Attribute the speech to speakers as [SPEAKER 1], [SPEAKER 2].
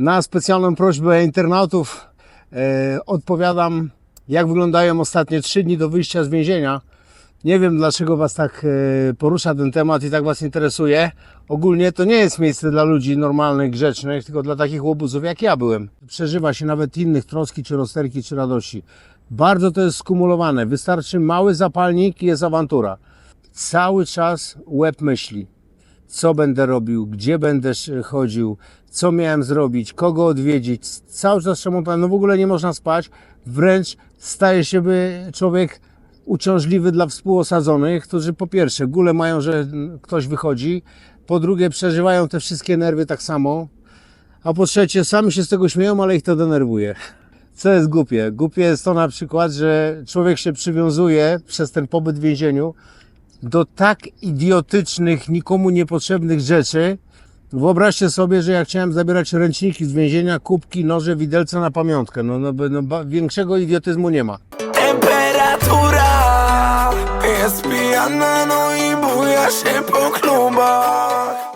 [SPEAKER 1] Na specjalną prośbę internautów e, odpowiadam, jak wyglądają ostatnie trzy dni do wyjścia z więzienia. Nie wiem, dlaczego Was tak e, porusza ten temat i tak Was interesuje. Ogólnie to nie jest miejsce dla ludzi normalnych, grzecznych, tylko dla takich łobuzów jak ja byłem. Przeżywa się nawet innych troski, czy rozterki, czy radości. Bardzo to jest skumulowane. Wystarczy mały zapalnik i jest awantura. Cały czas łeb myśli co będę robił, gdzie będę chodził, co miałem zrobić, kogo odwiedzić. Cały czas czemu no w ogóle nie można spać. Wręcz staje się by człowiek uciążliwy dla współosadzonych, którzy po pierwsze gule mają, że ktoś wychodzi, po drugie przeżywają te wszystkie nerwy tak samo, a po trzecie sami się z tego śmieją, ale ich to denerwuje. Co jest głupie? Głupie jest to na przykład, że człowiek się przywiązuje przez ten pobyt w więzieniu do tak idiotycznych, nikomu niepotrzebnych rzeczy. Wyobraźcie sobie, że ja chciałem zabierać ręczniki z więzienia, kubki, noże, widelce na pamiątkę. No, no, no większego idiotyzmu nie ma.
[SPEAKER 2] Temperatura jest pijana, no i buja się po klubach